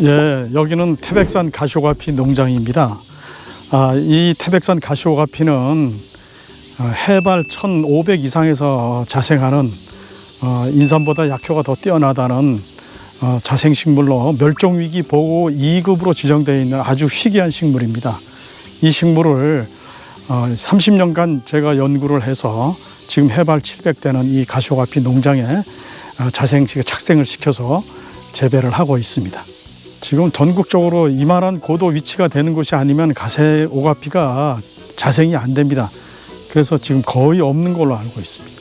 예, 여기는 태백산 가시오가피 농장입니다. 아, 이 태백산 가시오가피는 어, 해발 1,500 이상에서 자생하는 어, 인삼보다 약효가 더 뛰어나다는 어, 자생식물로 멸종위기 보호 2급으로 지정되어 있는 아주 희귀한 식물입니다. 이 식물을 어, 30년간 제가 연구를 해서 지금 해발 700대는 이 가시오가피 농장에 어, 자생식에 착생을 시켜서 재배를 하고 있습니다. 지금 전국적으로 이만한 고도 위치가 되는 곳이 아니면 가세 오가피가 자생이 안 됩니다. 그래서 지금 거의 없는 걸로 알고 있습니다.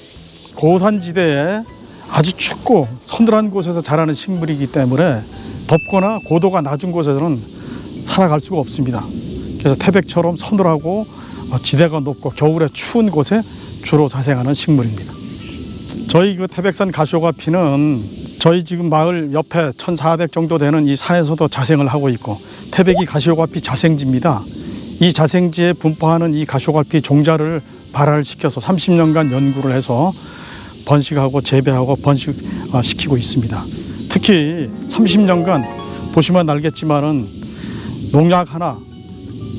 고산지대에 아주 춥고 서늘한 곳에서 자라는 식물이기 때문에 덥거나 고도가 낮은 곳에서는 살아갈 수가 없습니다. 그래서 태백처럼 서늘하고 어, 지대가 높고 겨울에 추운 곳에 주로 자생하는 식물입니다. 저희 그 태백산 가시오가피는 저희 지금 마을 옆에 1,400 정도 되는 이 산에서도 자생을 하고 있고 태백이 가시오가피 자생지입니다. 이 자생지에 분포하는 이 가시오가피 종자를 발화시켜서 30년간 연구를 해서 번식하고 재배하고 번식시키고 있습니다. 특히 30년간 보시면 알겠지만은 농약 하나,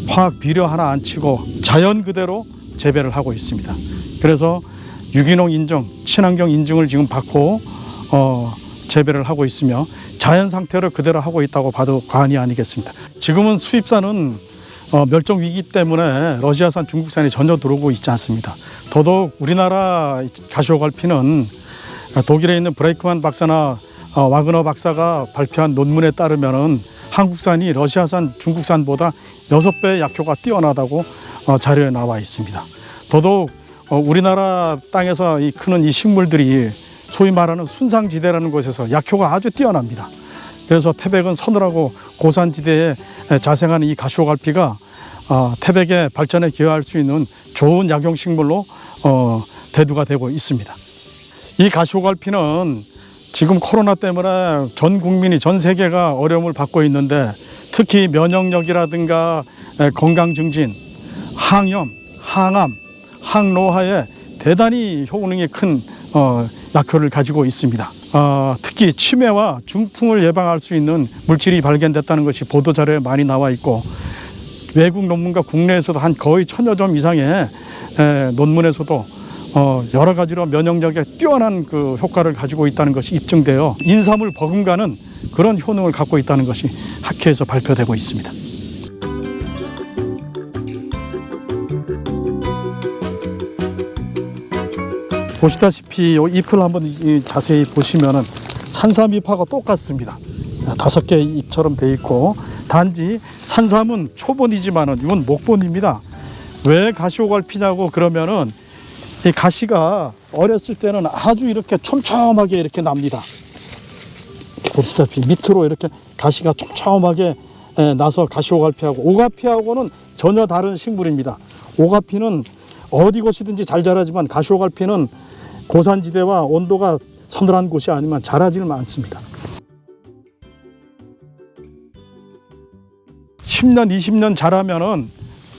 화학 비료 하나 안 치고 자연 그대로 재배를 하고 있습니다. 그래서 유기농 인증, 친환경 인증을 지금 받고 어, 재배를 하고 있으며 자연 상태를 그대로 하고 있다고 봐도 과언이 아니겠습니다. 지금은 수입산은 어, 멸종 위기 때문에 러시아산, 중국산이 전혀 들어오고 있지 않습니다. 더더욱 우리나라 가시오갈피는 독일에 있는 브레이크만 박사나 어, 와그너 박사가 발표한 논문에 따르면은 한국산이 러시아산, 중국산보다 여섯 배 약효가 뛰어나다고 어, 자료에 나와 있습니다. 더더욱 어, 우리나라 땅에서 이 크는 이 식물들이 소위 말하는 순상지대라는 곳에서 약효가 아주 뛰어납니다. 그래서 태백은 서늘하고 고산지대에 자생하는 이 가시오갈피가 어, 태백의 발전에 기여할 수 있는 좋은 약용식물로 어, 대두가 되고 있습니다. 이 가시오갈피는 지금 코로나 때문에 전 국민이 전 세계가 어려움을 받고 있는데 특히 면역력이라든가 에, 건강 증진, 항염, 항암, 항노화에 대단히 효능이 큰 어, 약효를 가지고 있습니다. 어, 특히 치매와 중풍을 예방할 수 있는 물질이 발견됐다는 것이 보도 자료에 많이 나와 있고 외국 논문과 국내에서도 한 거의 천여 점 이상의 에, 논문에서도 어, 여러 가지로 면역력에 뛰어난 그 효과를 가지고 있다는 것이 입증되어 인삼을 버금가는 그런 효능을 갖고 있다는 것이 학회에서 발표되고 있습니다. 보시다시피 이 잎을 한번 이- 자세히 보시면은 산삼잎하고 똑같습니다. 다섯 개 잎처럼 돼 있고 단지 산삼은 초본이지만은 이건 목본입니다. 왜 가시오갈 피냐고 그러면은 이 가시가 어렸을 때는 아주 이렇게 촘촘하게 이렇게 납니다. 보시다시피 밑으로 이렇게 가시가 촘촘하게 에, 나서 가시오갈피하고 오가피하고는 전혀 다른 식물입니다. 오가피는 어디 곳이든지 잘 자라지만 가시오갈피는 고산지대와 온도가 서늘한 곳이 아니면 자라지는 않습니다. 10년, 20년 자라면은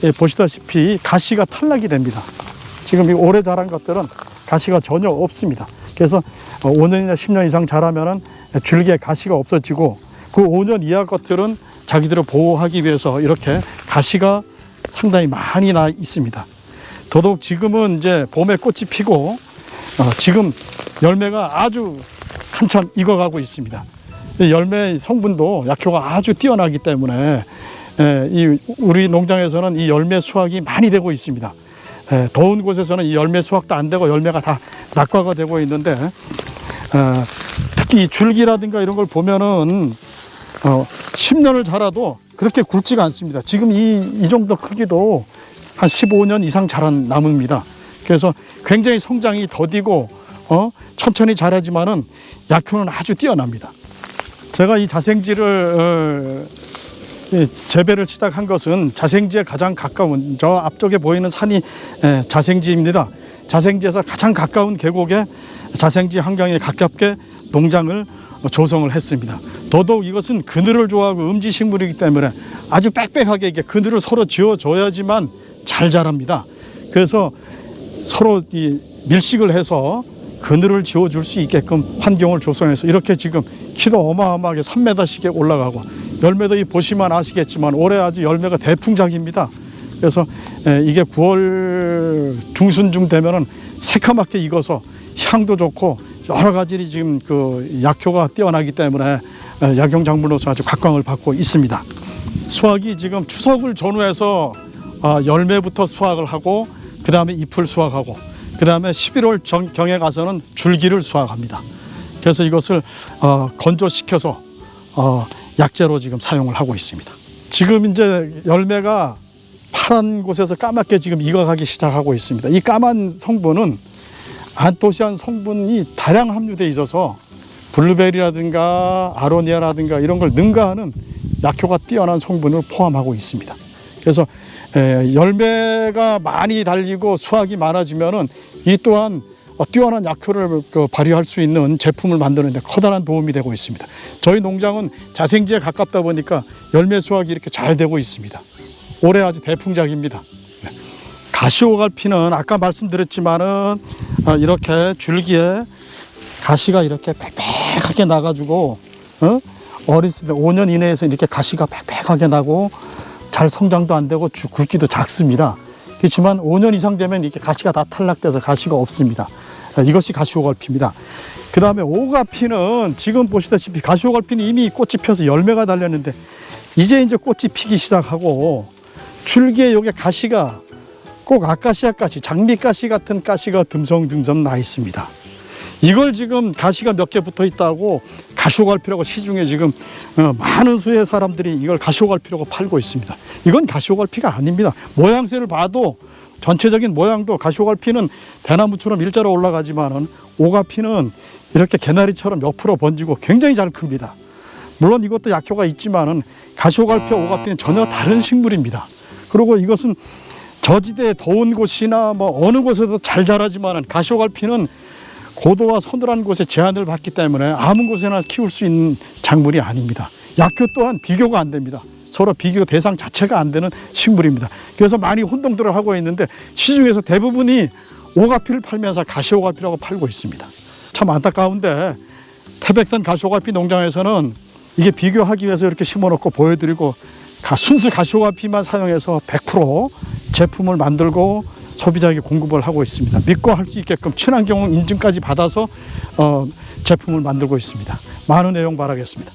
예, 보시다시피 가시가 탈락이 됩니다. 지금 이 오래 자란 것들은 가시가 전혀 없습니다. 그래서 어, 5년이나 10년 이상 자라면은 줄기에 가시가 없어지고 그 5년 이하 것들은 자기들을 보호하기 위해서 이렇게 가시가 상당히 많이 나 있습니다. 더더욱 지금은 이제 봄에 꽃이 피고 어, 지금 열매가 아주 한참 익어가고 있습니다. 이 열매 성분도 약효가 아주 뛰어나기 때문에 에, 이 우리 농장에서는 이 열매 수확이 많이 되고 있습니다. 에, 더운 곳에서는 이 열매 수확도 안 되고 열매가 다 낙과가 되고 있는데 어, 특히 이 줄기라든가 이런 걸 보면은 어, 10년을 자라도 그렇게 굵지가 않습니다. 지금 이, 이 정도 크기도 한 15년 이상 자란 나무입니다. 그래서 굉장히 성장이 더디고 어, 천천히 자라지만은 약효는 아주 뛰어납니다. 제가 이 자생지를 어, 이 재배를 시작한 것은 자생지에 가장 가까운 저 앞쪽에 보이는 산이 에, 자생지입니다. 자생지에서 가장 가까운 계곡에 자생지 환경에 가깝게 농장을 어, 조성을 했습니다. 더더욱 이것은 그늘을 좋아하고 음지 식물이기 때문에 아주 빽빽하게 이게 그늘을 서로 지어줘야지만 잘 자랍니다. 그래서 서로 이 밀식을 해서 그늘을 지어줄 수 있게끔 환경을 조성해서 이렇게 지금 키도 어마어마하게 3m씩에 올라가고 열매도 이 보시면 아시겠지만 올해 아주 열매가 대풍작입니다. 그래서 에, 이게 9월 중순쯤 되면은 새카맣게 익어서 향도 좋고 여러 가지 지금 그 약효가 뛰어나기 때문에 에, 약용 작물로서 아주 각광을 받고 있습니다. 수확이 지금 추석을 전후해서 아, 열매부터 수확을 하고 그 다음에 잎을 수확하고 그 다음에 11월 정, 경에 가서는 줄기를 수확합니다. 그래서 이것을 어, 건조시켜서 어, 약재로 지금 사용을 하고 있습니다. 지금 이제 열매가 파란 곳에서 까맣게 지금 익어가기 시작하고 있습니다. 이 까만 성분은 안토시안 성분이 다량 함유돼 있어서 블루베리라든가 아로니아라든가 이런 걸 능가하는 약효가 뛰어난 성분을 포함하고 있습니다. 그래서 에, 열매가 많이 달리고 수확이 많아지면은 이 또한 어, 뛰어난 약효를 그 발휘할 수 있는 제품을 만드는 데 커다란 도움이 되고 있습니다. 저희 농장은 자생지에 가깝다 보니까 열매 수확이 이렇게 잘 되고 있습니다. 올해 아주 대풍작입니다. 네. 가시오갈피는 아까 말씀드렸지만은 어, 이렇게 줄기에 가시가 이렇게 빽빽하게 나가지고 어? 어렸을 때 5년 이내에서 이렇게 가시가 빽빽하게 나고 잘 성장도 안 되고 주- 굵기도 작습니다. 그렇지만 5년 이상 되면 이렇게 가시가 다 탈락돼서 가시가 없습니다. 어, 이것이 가시오갈피입니다. 그 다음에 오가피는 지금 보시다시피 가시오갈피는 이미 꽃이 펴서 열매가 달렸는데 이제 이제 꽃이 피기 시작하고 줄기에 요게 가시가 꼭 아카시아 가시, 장미 가시 같은 가시가 듬성듬성 나 있습니다. 이걸 지금 가시가 몇 개 붙어 있다고 가시오갈피라고 시중에 지금 어, 많은 수의 사람들이 이걸 가시오갈피라고 팔고 있습니다. 이건 가시오갈 피가 아닙니다. 모양새를 봐도 전체적인 모양도 가시오갈 피는 대나무처럼 일자로 올라가지만은 오가피는 이렇게 개나리처럼 옆으로 번지고 굉장히 잘 큽니다. 물론 이것도 약효가 있지만은 가시오갈피와 오가피는 전혀 다른 식물입니다. 그리고 이것은 저지대 더운 곳이나 뭐 어느 곳에도 잘 자라지만은 가시오갈피는 고도와 서늘한 곳에 제한을 받기 때문에 아무 곳에나 키울 수 있는 작물이 아닙니다. 약효 또한 비교가 안 됩니다. 서로 비교 대상 자체가 안 되는 식물입니다. 그래서 많이 혼동들을 하고 있는데 시중에서 대부분이 오가피를 팔면서 가시오가피라고 팔고 있습니다. 참 안타까운데 태백산 가시오가피 농장에서는 이게 비교하기 위해서 이렇게 심어놓고 보여드리고 가- 순수 가시오가피만 사용해서 100% 제품을 만들고 소비자에게 공급을 하고 있습니다. 믿고 할 수 있게끔 친환경 인증까지 받아서 어, 제품을 만들고 있습니다. 많은 내용 바라겠습니다.